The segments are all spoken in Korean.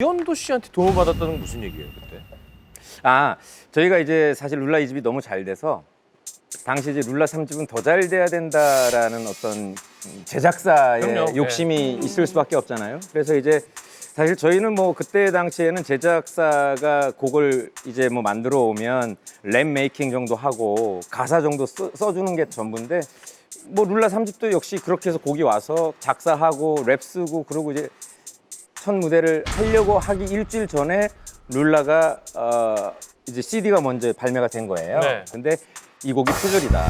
이현도 씨한테 도움을 받았다는 건 무슨 얘기예요 그때? 아 저희가 이제 사실 룰라 2집이 너무 잘 돼서 당시 이제 룰라 3집은 더 잘 돼야 된다라는 어떤 제작사의 그럼요. 욕심이 있을 수밖에 없잖아요. 그래서 이제 사실 저희는 뭐 그때 당시에는 제작사가 곡을 이제 뭐 만들어 오면 랩 메이킹 정도 하고 가사 정도 써, 써주는 게 전부인데 뭐 룰라 3집도 역시 그렇게 해서 곡이 와서 작사하고 랩 쓰고 그러고 이제 첫 무대를 하려고 하기 일주일 전에 룰라가 어 이제 CD가 먼저 발매가 된 거예요. 네. 근데 이 곡이 표절이다.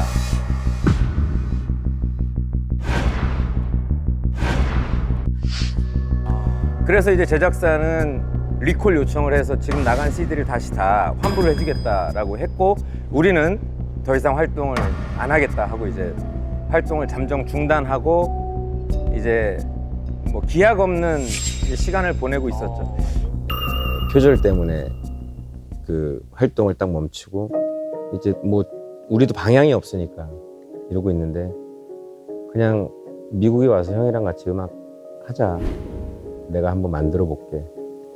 그래서 이제 제작사는 리콜 요청을 해서 지금 나간 CD를 다시 다 환불을 해주겠다라고 했고 우리는 더 이상 활동을 안 하겠다 하고 이제 활동을 잠정 중단하고 이제 뭐 기약 없는 시간을 보내고 있었죠. 표절 때문에 그 활동을 딱 멈추고 이제 뭐 우리도 방향이 없으니까 이러고 있는데 그냥 미국에 와서 형이랑 같이 음악 하자. 내가 한번 만들어 볼게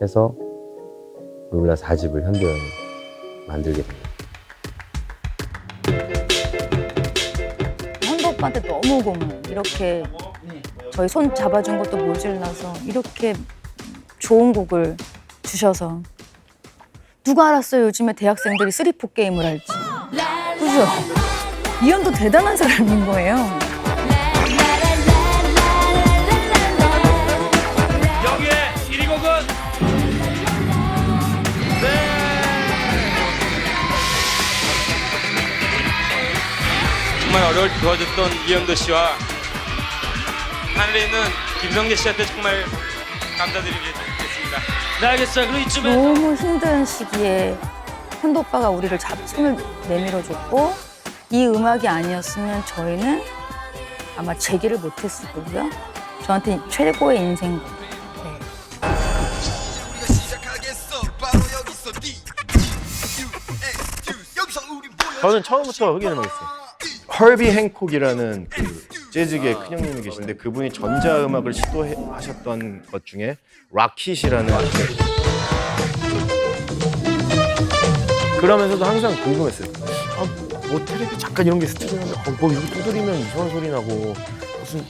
해서 룰라 4집을 현도형이 만들게 됐어요. 현도 오빠한테 너무 고마워. 이렇게 저희 손 잡아준 것도 모질라서 이렇게 좋은 곡을 주셔서 누가 알았어요 요즘에 대학생들이 쓰리포 게임을 할지 그죠? 이현도 대단한 사람인 거예요. 여기에 1위 곡은 정말 어려울 때 도와줬던 이현도 씨와 하늘에 있는 김성재 씨한테 정말 감사드리겠습니다. 네 알겠어요. 그럼 이쯤에 너무 힘든 시기에 현도 오빠가 우리를 잡힘을 내밀어줬고 이 음악이 아니었으면 저희는 아마 재기를 못했을 거고요. 저한테 최고의 인생 네. 우리 모여 저는 처음부터 흑인 음악이었어요. 헐비 행콕이라는 그 재즈계 큰 형님이 계신데 그분이 전자 음악을 시도하셨던 것 중에 락킷이라는 그러면서도 항상 궁금했어요. 아, 뭐 텔레비 잠깐 이런 게 어, 뭐 이거 두드리면 이상한 소리 나고 무슨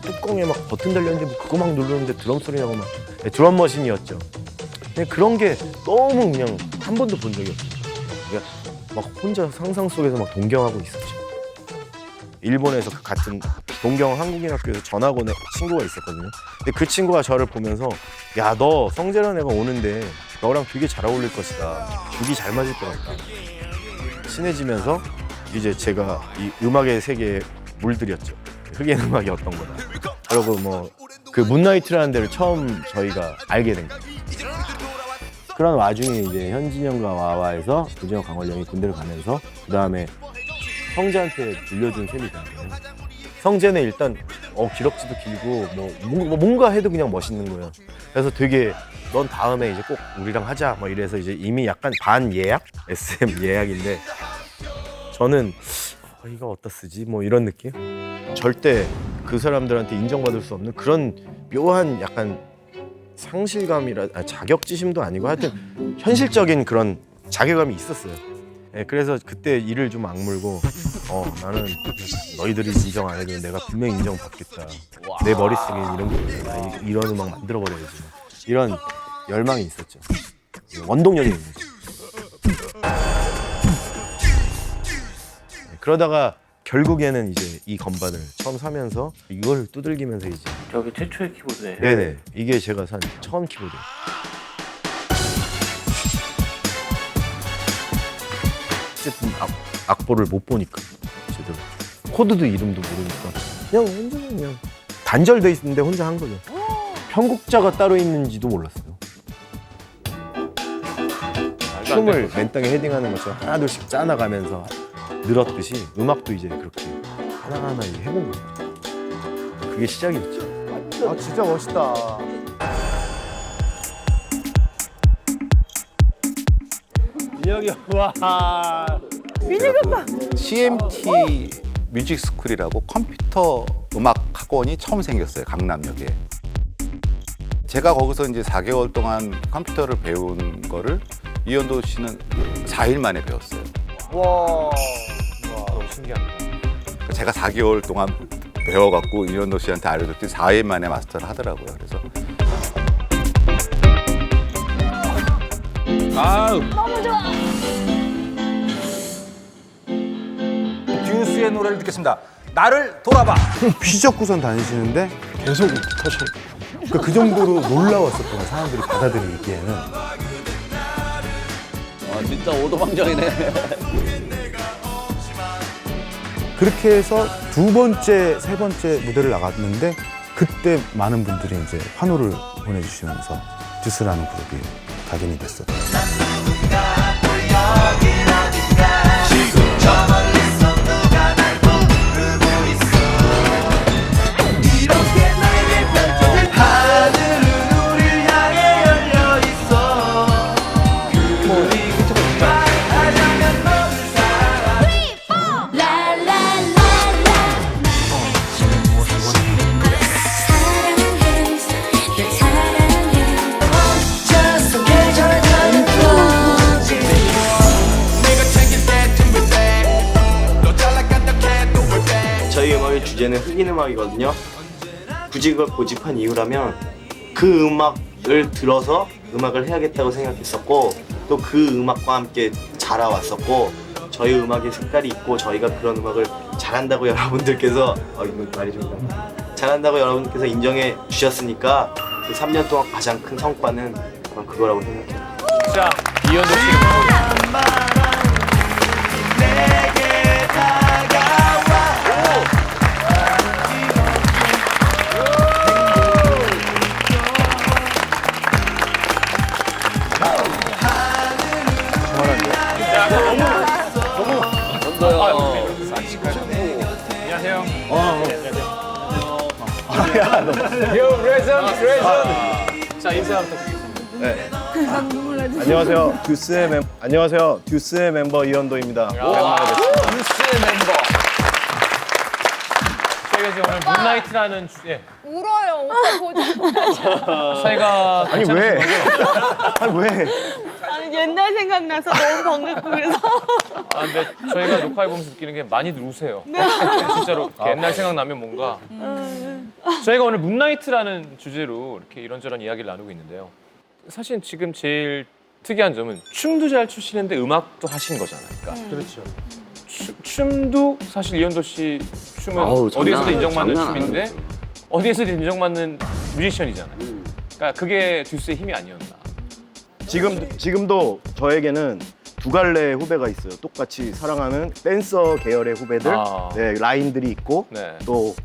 뚜껑에 막 버튼 달렸는데 뭐 그거 막 누르는데 드럼 소리 나고 막 네, 드럼 머신이었죠. 근데 그런 게 너무 그냥 한 번도 본 적이 없어요. 그러니까 막 혼자 상상 속에서 막 동경하고 있었죠. 일본에서 그 같은 동경 한국인 학교에서 전학 온 애- 친구가 있었거든요. 근데 그 친구가 저를 보면서 야 너 성재라는 애가 오는데 너랑 되게 잘 어울릴 것이다. 죽이 잘 맞을 것 같다. 친해지면서 이제 제가 이 음악의 세계에 물들였죠. 흑인 음악이 어떤 거다. 그리고 뭐 그 문나이트라는 데를 처음 저희가 알게 된 거예요. 그런 와중에 이제 현진영과 와와에서 부진영 강원령이 군대를 가면서 그 다음에 성재한테 들려준 셈이 된 거예요. 성재는 일단 어 기럭지도 길고 뭐뭐 뭔가 해도 그냥 멋있는 거예요. 그래서 되게 넌 다음에 이제 꼭 우리랑 하자 뭐 이래서 이제 이미 약간 반 예약 SM 예약인데 저는 어, 이거 어디다 쓰지 뭐 이런 느낌. 절대 그 사람들한테 인정받을 수 없는 그런 묘한 약간 상실감이라 아, 자격지심도 아니고 하여튼 현실적인 그런 자괴감이 있었어요. 예, 그래서 그때 일을 좀 악물고 어 나는 너희들이 인정 안 해도 내가 분명 히 인정받겠다. 내 머릿속에 이런 게 있구나. 이- 이런 음악 만들어 버려야지. 이런 열망이 있었죠. 원동력이 있는 거죠. 예, 그러다가 결국에는 이제 이 건반을 처음 사면서 이걸 두들기면서 이제 저게 최초의 키보드예요. 네네 이게 제가 산 처음 키보드. 어쨌든 악, 악보를 못 보니까 제대로 코드도 이름도 모르니까 그냥 혼자 그냥 단절돼 있는데 혼자 한 거죠. 편곡자가 따로 있는지도 몰랐어요. 춤을 맨 땅에 헤딩하는 것처럼 하나둘씩 짜나가면서 늘었듯이 음악도 이제 그렇게 하나하나 이제 해본 거예요. 그게 시작이었죠. 아 진짜 멋있다. 여기 와. CMT 뮤직 스쿨이라고 컴퓨터 음악 학원이 처음 생겼어요 강남역에 제가 거기서 이제 4개월 동안 컴퓨터를 배운 거를 이현도 씨는 4일 만에 배웠어요. 와, 너무 신기합니다. 제가 4개월 동안 배워갖고 이현도 씨한테 알려줬더니 4일 만에 마스터를 하더라고요. 그래서 아우 듀스의 노래를 듣겠습니다. 나를 돌아봐. 휘젓고선 다니시는데 계속 터셔. 그러니까 그 정도로 놀라웠었던 사람들이 받아들이기에는. 아, 진짜 오도방정이네. 그렇게 해서 두 번째, 세 번째 무대를 나갔는데 그때 많은 분들이 이제 환호를 보내주시면서 듀스라는 그룹이 각인이 됐었죠. 주제는 흑인 음악이거든요. 굳이 그걸 고집한 이유라면 그 음악을 들어서 음악을 해야겠다고 생각했었고 또 그 음악과 함께 자라왔었고 저희 음악의 색깔이 있고 저희가 그런 음악을 잘한다고 여러분들께서 어 말이 좀 잘한다고 여러분께서 인정해 주셨으니까 그 3년 동안 가장 큰 성과는 그거라고 생각해요. 자, 이현도 씨. 요 레전 레전 자, 인사 부탁드리겠습니다. 안녕하세요. 듀스의 멤 안녕하세요. 듀스의 멤버 이현도입니다. 뉴스의 멤버 저희가 지금 오늘 문나이트라는 주제. 울어요. 오빠 보자. 저희가 아니 왜? 아니 왜? 아니, 옛날 생각나서 너무 반갑고 그래서. 아, 근데 저희가 녹화해 보면서 느끼는 게 많이들 우세요. 진짜로 이렇게 옛날 생각나면 뭔가. 저희가 오늘 문나이트라는 주제로 이렇게 이런저런 이야기를 나누고 있는데요. 사실 지금 제일 특이한 점은 춤도 잘 추시는데 음악도 하신 거잖아요. 그러니까 그렇죠. 추- 춤도 사실 이현도 씨 춤은 아우, 장난 어디에서도 아니에요. 인정받는 장난 춤인데 어디에서도 인정받는 뮤지션이잖아요. 그러니까 그게 듀스의 힘이 아니었나. 지금 지금도 저에게는 두 갈래의 후배가 있어요. 똑같이 사랑하는 댄서 계열의 후배들, 아. 네, 라인들이 있고 네. 또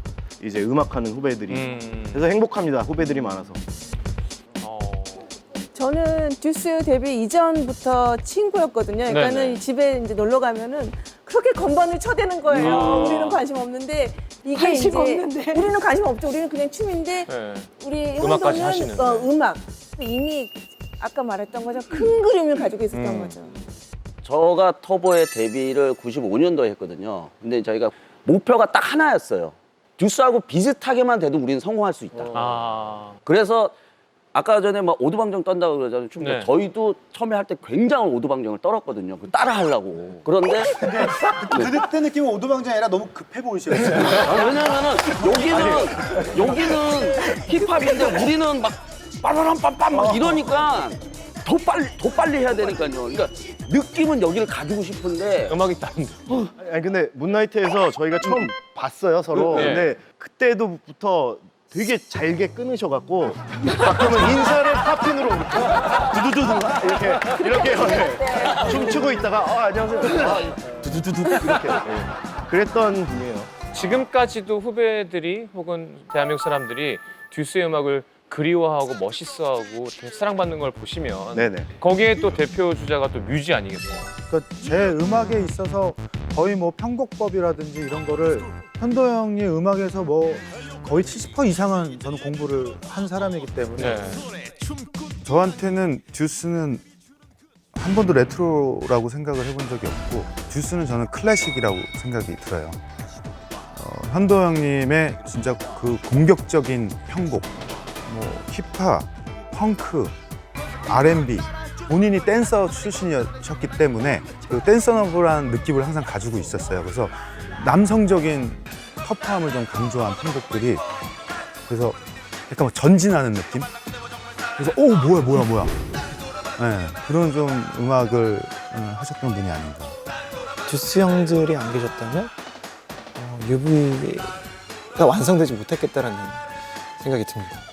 이제 음악하는 후배들이. 음. 그래서 행복합니다. 후배들이 많아서. 어. 저는 듀스 데뷔 이전부터 친구였거든요. 그러니까는 네네. 집에 이제 놀러 가면은 그렇게 건반을 쳐대는 거예요. 아. 우리는 관심 없는데 이게 관심 이제 없는데. 우리는 관심 없죠. 우리는 그냥 춤인데 네. 우리 음악까지 현도는 하시는데. 어, 음악 이미 아까 말했던 거죠. 큰 그림을 가지고 있었던 음. 거죠. 저가 터보의 데뷔를 95년도에 했거든요. 근데 저희가 목표가 딱 하나였어요. 듀스하고 비슷하게만 돼도 우리는 성공할 수 있다. 아. 그래서 아까 전에 막 오두방정 떤다고 그러잖아요. 춤 네. 저희도 처음에 할 때 굉장한 오두방정을 떨었거든요. 그 따라 하려고. 그런데 그때 느낌은 오도방정이 아니라 너무 급해 보이셨어요. 아, 왜냐면은 여기는 여기는 힙합인데 우리는 막 빠바람 빰빰 막 이러니까 더 빨리 더 빨리 해야 되니까요. 그러니까 느낌은 여기를 가지고 싶은데 음악이 다른데. 아니 근데 문나이트에서 저희가 처음 봤어요 서로. 네. 근데 그때도부터 되게 잘게 끊으셔갖고 가끔은 인사를 팝핀으로 이렇게 두두두두 이렇게 이렇게 네. 춤추고 있다가 어 안녕하세요 아, 두두두두 이렇게 네. 그랬던 분이에요. 지금까지도 후배들이 혹은 대한민국 사람들이 듀스의 음악을 그리워하고 멋있어하고 사랑받는 걸 보시면 네네. 거기에 또 대표 주자가 또 뮤지 아니겠어요? 그러니까 제 음악에 있어서 거의 뭐 편곡법이라든지 이런 거를 현도 형의 음악에서 뭐 거의 70% 이상은 저는 공부를 한 사람이기 때문에 네. 저한테는 듀스는 한 번도 레트로라고 생각을 해본 적이 없고 듀스는 저는 클래식이라고 생각이 들어요. 어, 현도 형님의 진짜 그 공격적인 편곡 뭐 힙합, 펑크, R&B 본인이 댄서 출신이셨기 때문에 그 댄서너블한 느낌을 항상 가지고 있었어요. 그래서 남성적인 터프함을 좀 강조한 편곡들이 그래서 약간 막 전진하는 느낌? 그래서 오 뭐야 뭐야 뭐야 네, 그런 좀 음악을 어, 하셨던 분이 아닌가. 듀스 형들이 안 계셨다면 어, UV가 완성되지 못했겠다라는 생각이 듭니다.